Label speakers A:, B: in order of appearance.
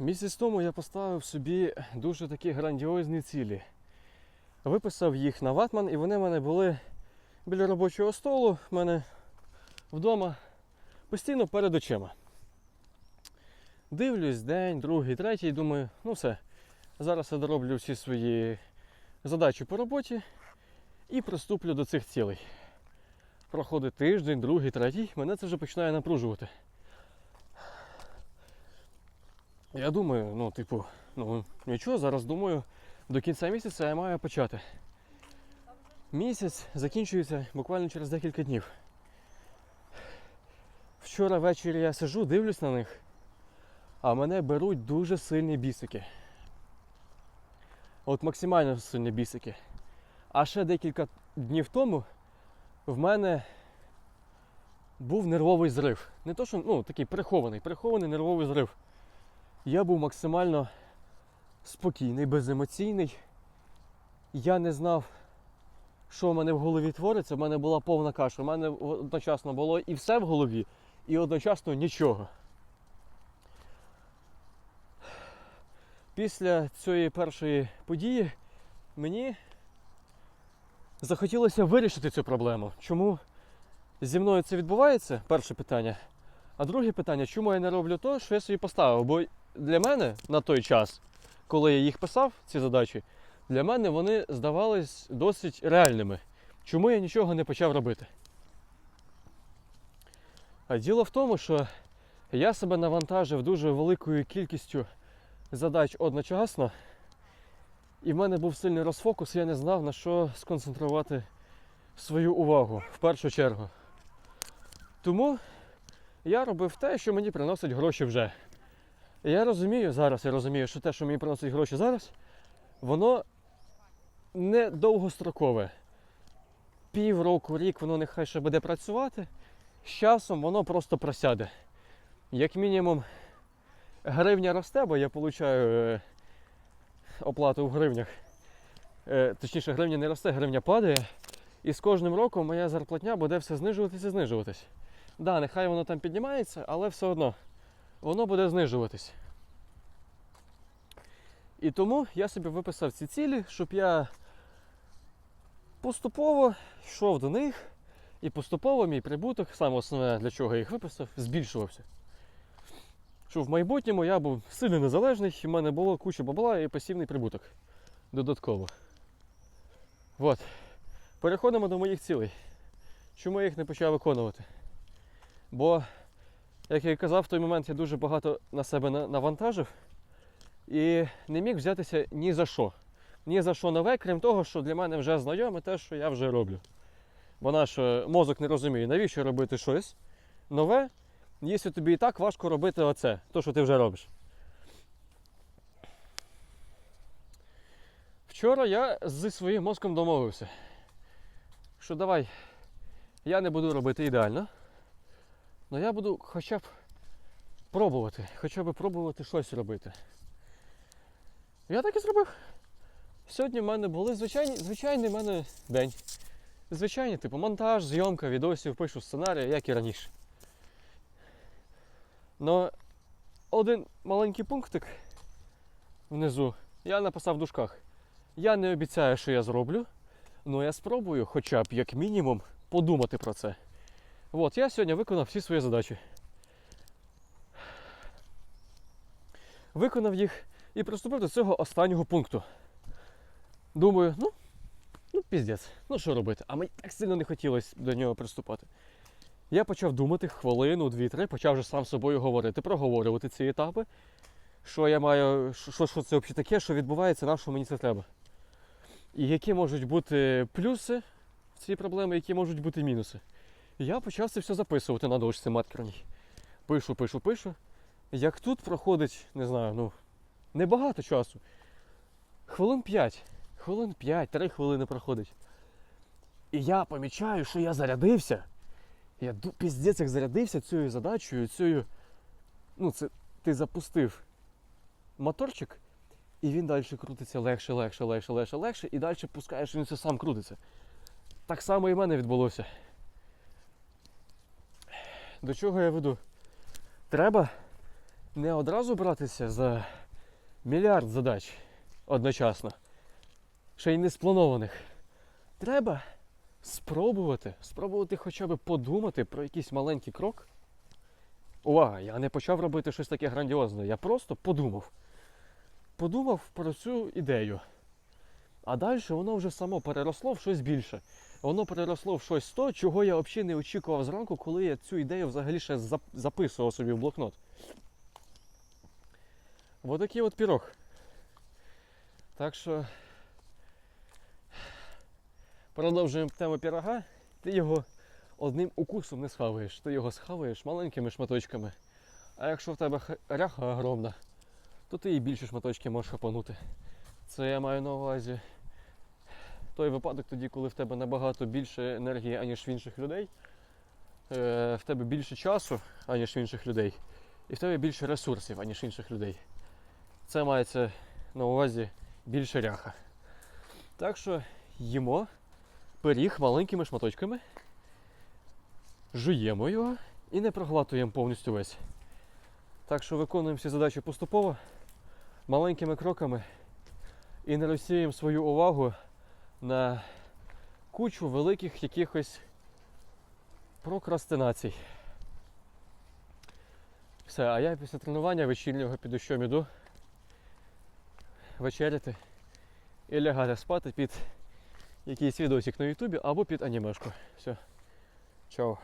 A: Місяць тому я поставив собі дуже такі грандіозні цілі. Виписав їх на ватман, і вони в мене були біля робочого столу, в мене вдома постійно перед очима. Дивлюсь день, другий, третій, думаю, ну все, зараз я дороблю всі свої задачі по роботі і приступлю до цих цілей. Проходить тиждень, другий, третій, мене це вже починає напружувати. Я думаю, ну, типу, ну нічого, зараз думаю, до кінця місяця я маю почати. Місяць закінчується буквально через декілька днів. Вчора ввечері я сижу, дивлюсь на них, а мене беруть дуже сильні бісики. От максимально сильні бісики. А ще декілька днів тому в мене був нервовий зрив. Не то, що ну, такий прихований, прихований нервовий зрив. Я був максимально спокійний, беземоційний. Я не знав, що в мене в голові твориться. В мене була повна каша. У мене одночасно було і все в голові, і одночасно нічого. Після цієї першої події мені захотілося вирішити цю проблему. Чому зі мною це відбувається? Перше питання. А друге питання, чому я не роблю то, що я собі поставив? Бо для мене на той час, коли я їх писав, ці задачі, для мене вони здавались досить реальними. Чому я нічого не почав робити? А діло в тому, що я себе навантажив дуже великою кількістю задач одночасно, і в мене був сильний розфокус, я не знав на що сконцентрувати свою увагу в першу чергу. Тому я робив те, що мені приносить гроші вже. Я розумію зараз, я розумію, що те, що мені приносить гроші зараз, воно не довгострокове. Півроку, рік воно нехай ще буде працювати. З часом воно просто просяде. Як мінімум, гривня росте, бо я отримую е, оплату в гривнях. Е, точніше, гривня не росте, гривня падає. І з кожним роком моя зарплатня буде все знижуватися і знижуватись. Да, нехай воно там піднімається, але все одно воно буде знижуватись. І тому я собі виписав ці цілі, щоб я поступово йшов до них, і поступово мій прибуток, саме основне, для чого я їх виписав, збільшувався. Щоб в майбутньому я був сильно незалежний, і в мене було куча бабла і пасивний прибуток додатково. От. Переходимо до моїх цілей. Чому я їх не почав виконувати? Бо, як я і казав, в той момент я дуже багато на себе навантажив і не міг взятися ні за що. Ні за що нове, крім того, що для мене вже знайоме те, що я вже роблю. Бо наш е, мозок не розуміє, навіщо робити щось нове, якщо тобі і так важко робити оце, то, що ти вже робиш. Вчора я зі своїм мозком домовився, що давай я не буду робити ідеально, але я буду хоча б пробувати, хоча б пробувати щось робити. Я так і зробив. Сьогодні в мене були звичайні, звичайний в мене день. Звичайний, типу, монтаж, зйомка, відосів, пишу сценарії, як і раніше. Но один маленький пунктик внизу я написав в дужках. Я не обіцяю, що я зроблю, але я спробую хоча б як мінімум подумати про це. От, я сьогодні виконав всі свої задачі. Виконав їх і приступив до цього останнього пункту. Думаю, ну, ну піздець, ну що робити? А мені так сильно не хотілося до нього приступати. Я почав думати хвилину, дві-три, почав вже сам з собою говорити, проговорювати ці етапи, що я маю, що, що це взагалі таке, що відбувається, на що мені це треба. І які можуть бути плюси в цій проблемі, які можуть бути мінуси. Я почав це все записувати на дошці маркерній. Пишу, пишу, пишу. Як тут проходить, не знаю, ну, небагато часу. Хвилин 5. Хвилин 5, 3 хвилини проходить. І я помічаю, що я зарядився. Я піздець як зарядився цією задачею, цією. Ну, це ти запустив моторчик, і він далі крутиться легше, легше, легше, легше, легше, і далі пускаєш, він все сам крутиться. Так само і в мене відбулося. До чого я веду? Треба не одразу братися за мільярд задач одночасно, ще й не спланованих. Треба спробувати, спробувати хоча б подумати про якийсь маленький крок. Увага, я не почав робити щось таке грандіозне, я просто подумав. Подумав про цю ідею. А далі воно вже само переросло в щось більше. Воно переросло в щось то, чого я взагалі не очікував зранку, коли я цю ідею взагалі ще записував собі в блокнот. Ось такий от пірог. Так що продовжуємо тему пірога. Ти його одним укусом не схаваєш. Ти його схаваєш маленькими шматочками. А якщо в тебе ряха огромна, то ти і більше шматочки можеш хапанути. Це я маю на увазі той випадок тоді, коли в тебе набагато більше енергії, аніж в інших людей. Е, в тебе більше часу, аніж в інших людей. І в тебе більше ресурсів, аніж в інших людей. Це мається на увазі більше ряха. Так що їмо пиріг маленькими шматочками, жуємо його і не проглатуємо повністю весь. Так що виконуємо всі задачі поступово, маленькими кроками і не розсіємо свою увагу на кучу великих якихось прокрастинацій. Все, а я після тренування вечірнього піду що іду вечеряти і лягати спати під якийсь відосик на Ютубі або під анімешку. Все. Чао.